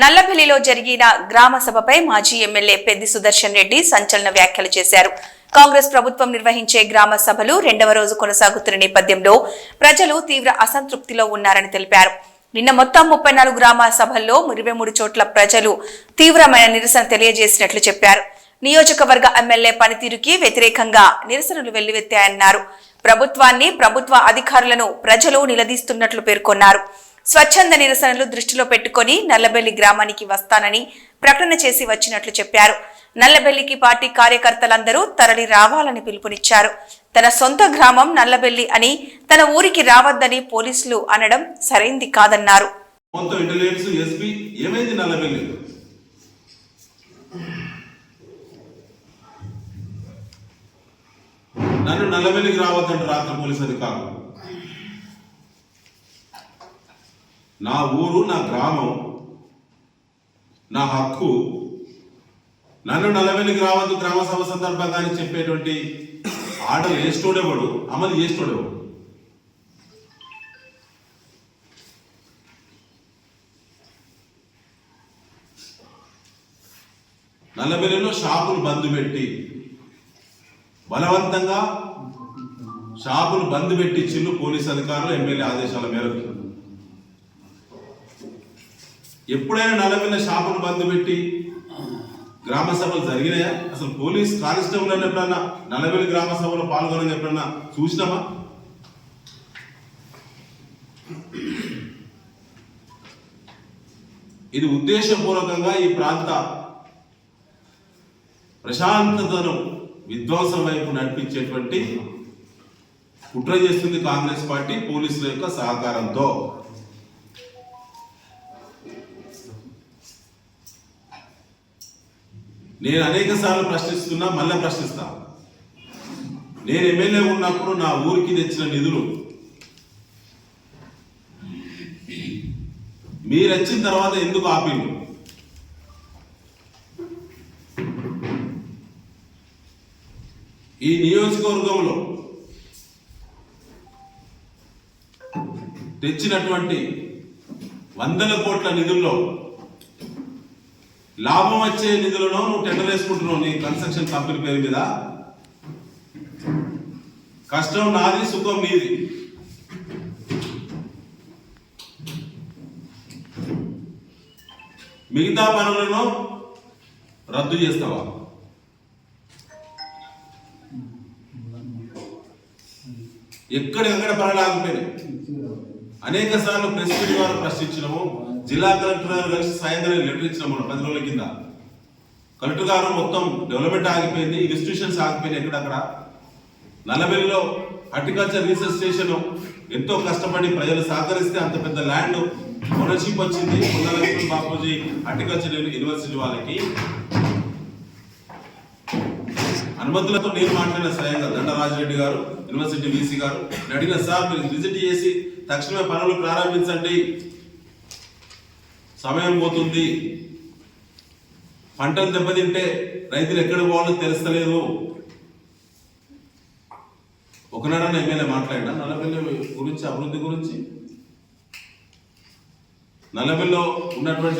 నల్లబెల్లిలో జరిగిన గ్రామ సభపై మాజీ ఎమ్మెల్యే పెద్ది సుదర్శన్ రెడ్డి సంచలన వ్యాఖ్యలు చేశారు. కాంగ్రెస్ ప్రభుత్వం నిర్వహించే గ్రామ సభలు రెండవ రోజు కొనసాగుతున్న నేపథ్యంలో ప్రజలు తీవ్ర అసంతృప్తిలో ఉన్నారని తెలిపారు. నిన్న మొత్తం ముప్పై నాలుగు గ్రామ సభల్లో ఇరవై మూడు చోట్ల ప్రజలు తీవ్రమైన నిరసన తెలియజేసినట్లు చెప్పారు. నియోజకవర్గ ఎమ్మెల్యే పనితీరుకి వ్యతిరేకంగా నిరసనలు వెల్లువెత్తాయన్నారు. ప్రభుత్వాన్ని ప్రభుత్వ అధికారులను ప్రజలు నిలదీస్తున్నట్లు పేర్కొన్నారు. స్వచ్ఛంద నిరసనలు దృష్టిలో పెట్టుకొని నల్లబెల్లి గ్రామానికి వస్తానని ప్రకటన చేసి వచ్చినట్లు చెప్పారు. నల్లబెల్లికి పార్టీ కార్యకర్తలందరూ తరలి రావాలని పిలుపునిచ్చారు. తన సొంత గ్రామం నల్లబెల్లి అని తన ఊరికి రావద్దని పోలీసులు అనడం సరైంది కాదన్నారు. మొత్తం ఇంటెలిజెన్స్ ఎస్పీ ఏమైంది నల్లబెల్లి? నన్ను నల్లబెల్లికి రావద్దంటే రాత్రి పోలీస్ అధికారులు. నా ఊరు నా గ్రామం నా హక్కు నన్ను నలవెనికి రావద్దు గ్రామ సభ సందర్భంగా అని చెప్పేటువంటి ఆర్డర్ వేస్తోడేవాడు అమలు చేస్తోడేవాడు? నల్లబెల్లిలో షాపులు బంద్ పెట్టి బలవంతంగా షాపులు బంద్ పెట్టి చిల్లు పోలీస్ అధికారులు ఎమ్మెల్యే ఆదేశాల మేరకు ఎప్పుడైనా నలమైన షాపులు బంద్ పెట్టి గ్రామ సభలు జరిగినాయా? అసలు పోలీస్ కానిస్టేబుల్ అని ఎప్పుడన్నా నల్లబెల్లి గ్రామ సభలో పాల్గొనని ఎప్పుడన్నా చూసినామా ఇది ఉద్దేశపూర్వకంగా ఈ ప్రాంత ప్రశాంతతను విధ్వంసం వైపు నడిపించేటువంటి కుట్ర చేస్తుంది కాంగ్రెస్ పార్టీ పోలీసుల యొక్క సహకారంతో. నేను అనేక సార్లు ప్రశ్నిస్తున్నా మళ్ళీ ప్రశ్నిస్తా. నేను ఎమ్మెల్యే ఉన్నప్పుడు నా ఊరికి తెచ్చిన నిధులు. మీరు వచ్చిన తర్వాత ఎందుకు ఆపిండు ఈ నియోజకవర్గంలో తెచ్చినటువంటి వందల కోట్ల నిధుల్లో లాభం వచ్చే నిధులను నువ్వు టెండర్ వేసుకుంటున్నావు నీ కన్స్ట్రక్షన్ కంపెనీ పేరు మీద. కష్టం నాది సుఖం నీది. మిగతా పనులను రద్దు చేస్తావా? ఎక్కడెక్కడ పనులు ఆగిపోయినాయి. అనేక సార్లు ప్రెస్ మీట్ ద్వారా ప్రశ్నించినాము. జిల్లా కలెక్టర్ గారు కలిసి సాయంత్రం లెటర్ ఇచ్చినాము మొన్న పది రోజుల కింద. కలెక్టర్ గారు మొత్తం డెవలప్మెంట్ ఆగిపోయింది ఇన్స్టిట్యూషన్స్ ఆగిపోయినాయి. ఎక్కడక్కడ నల్లబెల్లిలో హార్టికల్చర్ రీసెర్చ్ స్టేషన్ ఎంతో కష్టపడి ప్రజలు సహకరిస్తే అంత పెద్ద ల్యాండ్ ఓనర్షిప్ వచ్చింది. పొన్నలక్ష్మణ్ బాపూజీ హార్టికల్చర్ యూనివర్సిటీ వాళ్ళకి. అనుమతులతో నేను మాట్లాడిన స్వయంగా దండరాజిరెడ్డి గారు యూనివర్సిటీ వీసీ గారు నేను అడిగిన సార్ మీరు విజిట్ చేసి తక్షణమే పనులు ప్రారంభించండి. సమయం పోతుంది. పంటలు దెబ్బతింటే రైతులు ఎక్కడ పోవాలో తెలుస్తలేదు. ఒకనాడన్న ఎమ్మెల్యే మాట్లాడినా నల్లబెల్లి గురించి అభివృద్ధి గురించి. నల్లబెల్లో ఉన్నటువంటి